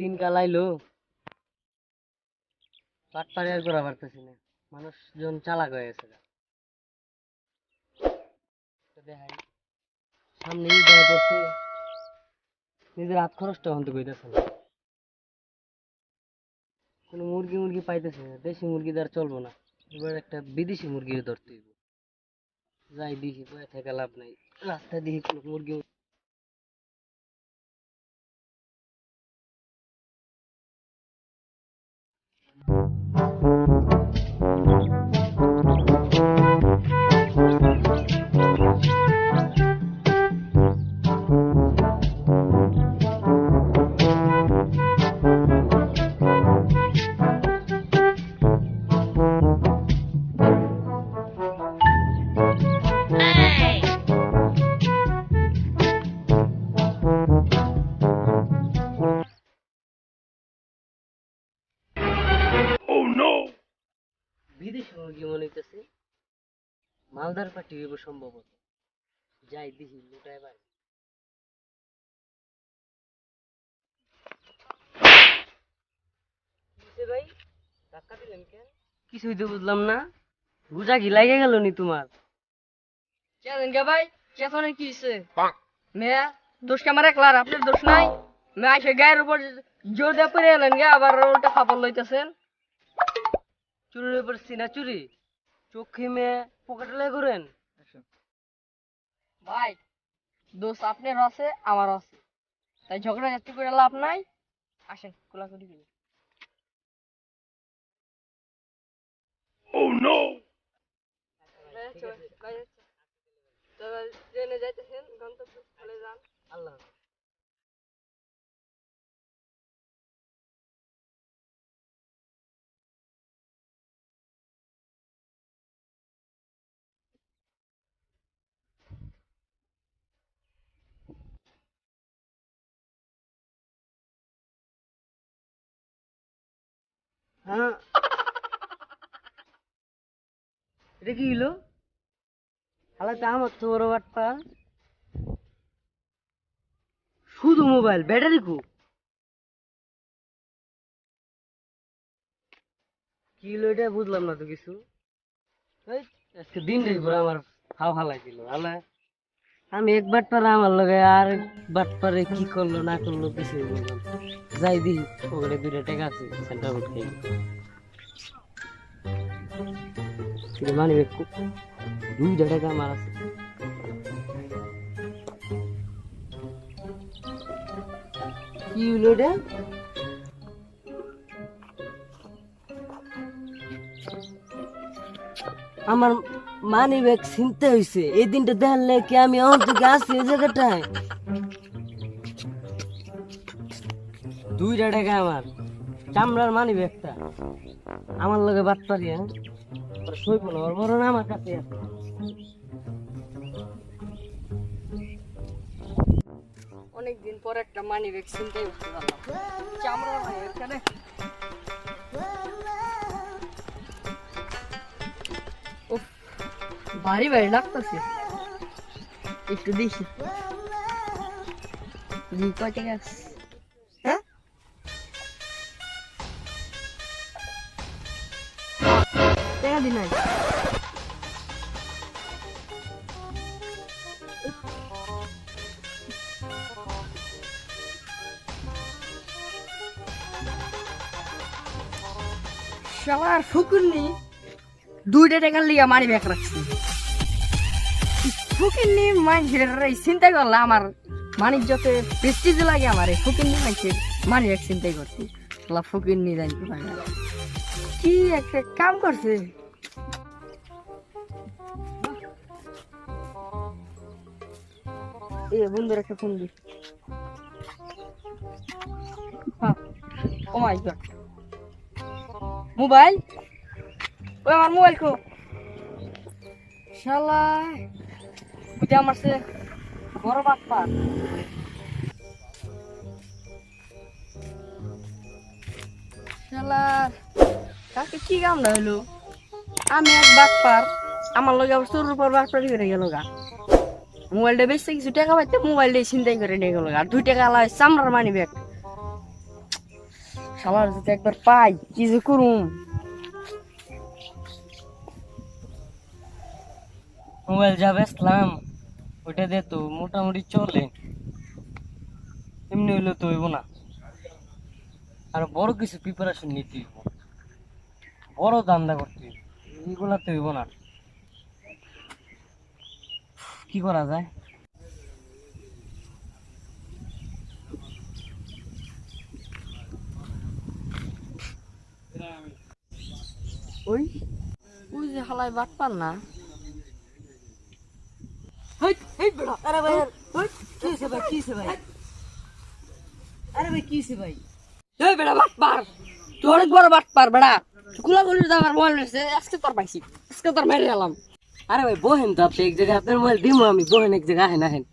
দিন কালাইলো। পাটপাড়ি আর করা পারতেছি না। মানুষজন চালাক হয়ে গেছে সামনে ঈদ পড়ছে। নিজের হাত খরচটা হতে কইতেছে না। কোনো মুরগি মুরগি পাইতেছে না। দেশি মুরগি দ্বারা চলবো না। এবার একটা বিদেশি মুরগি ধরতে যাই দেখি বয়ে থেকে লাভ নাই। রাস্তায় দেখি কোনো মুরগি মুরগি মনে হইতেছে মালদার পাটি হইব সম্ভবত। যাই দেখি লুটায় বাড়ি। ভাই? ধাক্কা দিলেন কেন? কিছুই তো বুঝলাম না। বুঝা কি লাগে গেল নি তোমার? কেন গে ভাই? চেতনে কি হইছে? মেয়া দোষ কে আমার একলার? আপনার দোষ নাই? মেয়া এসে গায়ের উপর জোর দিয়ে পড়ে এলেন গে আবার উল্টা খাবার লইতেছেন। চুরির উপর সিনা চুরি চোখে মেয়ে পকেটে লাই করেন ভাই দোষ আপনার আছে আমার আছে। তাই ঝগড়া যাত্রী করে লাভ নাই। আসেন কোলাকুলি করি। ট্রেনে যাইতেছেন গন্তব্যস্থলে যান। আল্লাহ হ্যাঁ। শুধু মোবাইল ব্যাটারি কু কি হলো বুঝলাম না তো কিছু। দিন ঘুরে আমার হাও হালাই দিল। আমি এক বাট পারে আমার লগে আর এক বাট পারে কি করল, না করল কিছু বললাম। যাই দি ওখানে দুইটা টাকা আছে, সেন্টার বোর্ড খাই মানি দুইটা টাকা আমার আছে। কি হলো এটা? আমার মানি ব্যাগ চিনতে হয়েছে এই দিনটা দেখলে কি আমি অন থেকে আসি ওই জায়গাটায়? দুইটা টাকা আমার। চামড়ার মানি ব্যাগটা আমার লগে বাদ পারি হ্যাঁ? সইব না, ওর বড় আমার কাছে আছে। অনেকদিন পর একটা মানি ব্যাগ চিনতে উঠতে পারলাম চামড়া ভাই ভারী ভারী লাগতেছে। একটু দেখি। দেখি কয় টাকা আছে? হ্যাঁ? টাকা দি নাই। সবার ফুকুননি দুইটা টাকার লিগা মানি ব্যাগ রাখছি। ফুকিননি মানুষের এই চিন্তা করলে আমার মানিক যত প্রেস্টিজ লাগে আমার, এই ফুকিননি মানুষের মানি ব্যাগ চিন্তাই করছি। শালা ফুকিননি জানি। কি একটা কাম করছে? এ বন্ধুর একটা ফোন দি ও মাই গড। মোবাইল? ওই আমার মোবাইল খো শালা বুঝে আমার সে বড় বাট পার শালার কাকে কি কামড়া হইল আমি এক বাট পার, আমার লগে আবার তোর উপর বাট পারি করে গেল গা। মোবাইলটা বেশি কিছু টাকা পাইতে মোবাইলটা চিন্তাই করে নিয়ে গেল আর দুই টাকা আলাই চামড়ার মানি ব্যাগ শালার যদি একবার পাই, কি যে করুম? মোবাইল যা বেচলাম ওইটা দে তো মোটামুটি চলে। এমনি হইলে তো হইব না। আর বড় কিছু প্রিপারেশন নিতে হইব। বড় দান্দা করতে হইব। এইগুলা তো হইব না। কি করা যায়? ওই? ওই যে হালাই বাট পার না? আরে ভাই কি ভাই কি ভাই? আরে ভাই কি ভাই? এই বেড়া বাট পার। তুই অনেক বড় বাট পার বেড়া কুলা আমার মোবাইল রয়েছে। আজকে তোর পাইছি। আজকে তোর মেরে এলাম। আরে ভাই বহেন তো আপনি এক জায়গায়। আপনার মোবাইল দিব আমি বহেন এক জায়গায়। আহেন আহেন।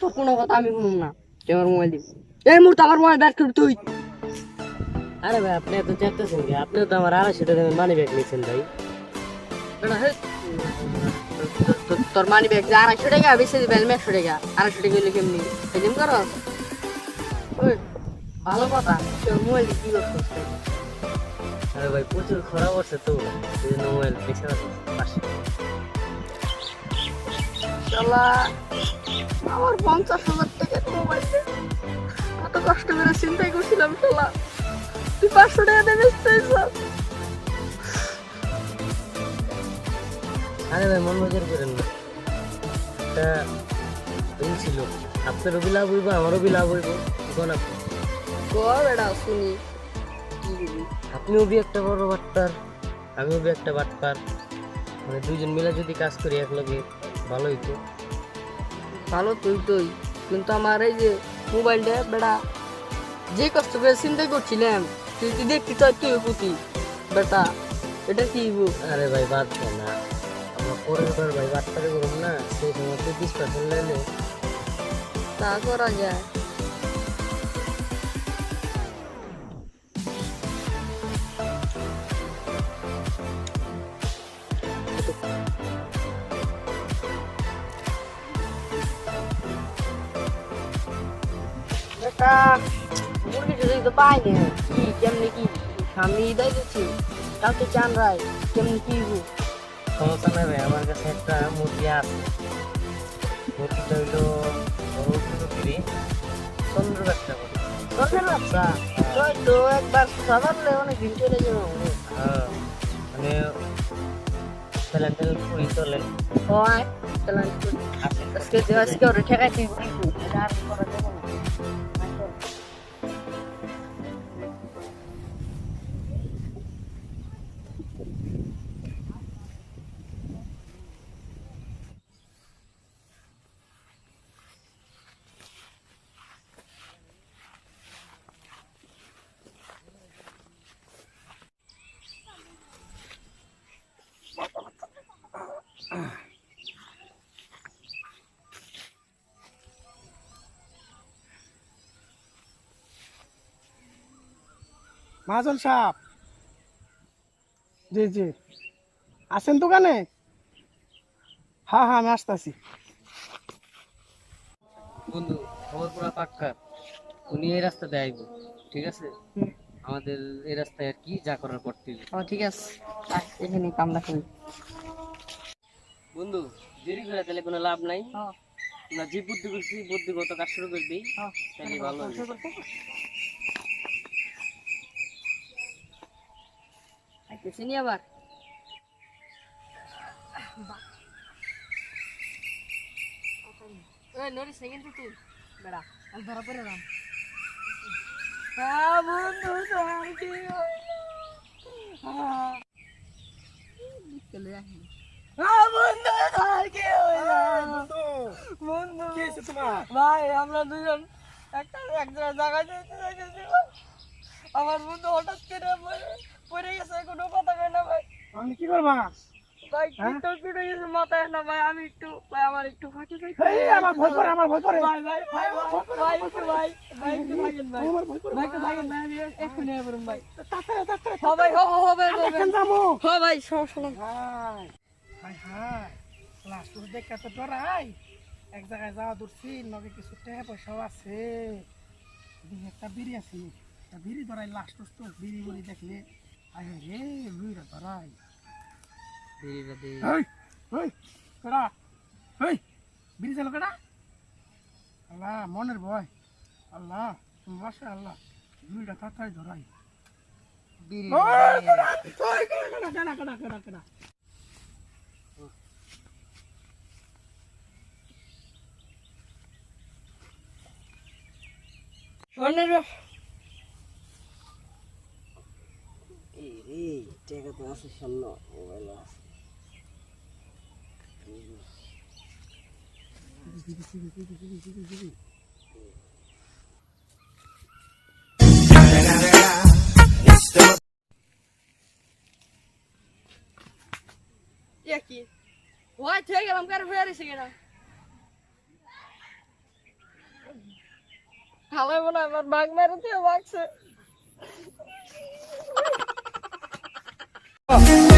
তোর কোনো কথা আমি শুনুম না। আমার মোবাইল দিবি। এই মুহূর্তে আমার মোবাইল ব্যাট করবি তুই। আরে ভাই আপনি এত চাইতেছেন কি? আপনি তো আমার আড়াইশো টাকা মানি ব্যাগ নিয়েছেন ভাই। তোর মানি ব্যাগ যে আড়াইশো টাকা বেশি দিবেন একশো টাকা। আড়াইশো টাকা হইলে কেমনি? সেদিন করো। ওই ভালো কথা। তোর মোবাইল কি করছিস? আরে ভাই প্রচুর খরা পড়ছে তো এই জন্য মোবাইল বেশি পাশে শালা আমার পঞ্চাশ হাজার টাকার মোবাইল কত কষ্ট করে চিন্তাই করছিলাম শালা। তুই পাঁচশো টাকা দেবে আরে ভাই মন বাজার করেন না। একটা দিন ছিল। আপনারও বি লাভ হইব আমারও বি লাভ হইব। এখন আপনি কর বেড়া শুনি। কি বলি? আপনিও বি একটা বড় বাটপার আমিও বি একটা বাটপার। মানে দুইজন মিলে যদি কাজ করি একলগে ভালো হইতো। ভালো তুই তুই কিন্তু আমার এই যে মোবাইলটা বেটা যে কষ্ট করে চিন্তাই করছিলাম তুই তুই দেখতি তো তুই পুতি বেটা এটা কি হইবো? আরে ভাই বাদ দে না। আমরা পরের বার ভাই বাটপারে করুন না? সেই সময় বিশ পার্সেন্ট লাইলে তা করা যায়। মুরগি যদি তো পাই না। কি কেমনি কি? সামনে ইদাই দিচ্ছি কালকে চান রায় কেমনি কি? সমস্যা নাই ভাই আমার কাছে একটা মুরগি আছে। মুরগিটা হইল করি চন্দ্র ব্যবসা করি দরকার বাচ্চা তো একবার সাধারণে অনেক দিন চলে যাব হ্যাঁ। মানে চলেন আছে আজকে আজকে ওরে ঠেকাই মহাজন সাহেব। জি জি। আছেন দোকানে? হ্যাঁ হ্যাঁ আমি আসতেছি। বন্ধু খবর পুরা পাক্কা উনি এই রাস্তাতে আইব ঠিক আছে? আমাদের এই রাস্তায় আর কি যা করার করতে ঠিক আছে। এখানে কামটা করি বন্ধু দেরি করে তাহলে কোনো লাভ নাই। না যে বুদ্ধি করছি বুদ্ধিগত কাজ শুরু করে দিই হ্যাঁ তাহলে ভালো হবে। আইতেছি নি আবার? তুই। বেড়া আমি ধরা পড়ে বন্ধু তোমার কি ভাই আমরা দুজন একটা এক জায়গায় যেতে যাইতেছি ভাই। আমার বন্ধু হঠাৎ করে পড়ে- গেছে কোনো কথা কয় না ভাই আমি কি করবা ভাই কি হ্যাঁ? তো পিটে গেছে মাথায় না ভাই আমি একটু ভাই আমার একটু ফাঁকি এই আমার ভয় করে আমার ভয় করে ভাই ভাই ভাই ভাই ভাই একটু ভাই ভাই একটু থাকেন ভাই আমার ভয় করে ভাই একটু থাকেন ভাই আমি এক্ষুনি আসবেন ভাই তাড়াতাড়ি তাড়াতাড়ি হ্যাঁ ভাই হ্যাঁ হ্যাঁ ভাই ভাই, ভাই যাব হ্যাঁ ভাই সমস্যা নেই হাই হাই। হাই লাস্ট দেখে তো ডরাই এক জায়গায় যাওয়া ধরছি নগে কিছু টাকা পয়সাও আছে। একটা বিড়ি আছে একটা বিড়ি ধরাই লাস্ট তো বিড়ি বড়ি দেখলে। আয় রে বিড়িটা ধরাই। বিড়িটা ওই কেডা? বিড়ি চালো কেডা? আল্লাহ মনের ভয়। আল্লাহ তুমি বাসা আল্লাহ। বিড়িটা তাড়াতাড়ি ধরাই। বিড়ি ওই, ওই, কেডা, কেডা, কেডা, কেডা, কেডা? মনের এই রে টাকা তো আছে সামনে মোবাইল আছে ইয়া কি ওই থেকে গেলাম কার ফেরে এসে গেলাম খালাই মনে আমার বাঘ মেরে দিয়ে বাঘছে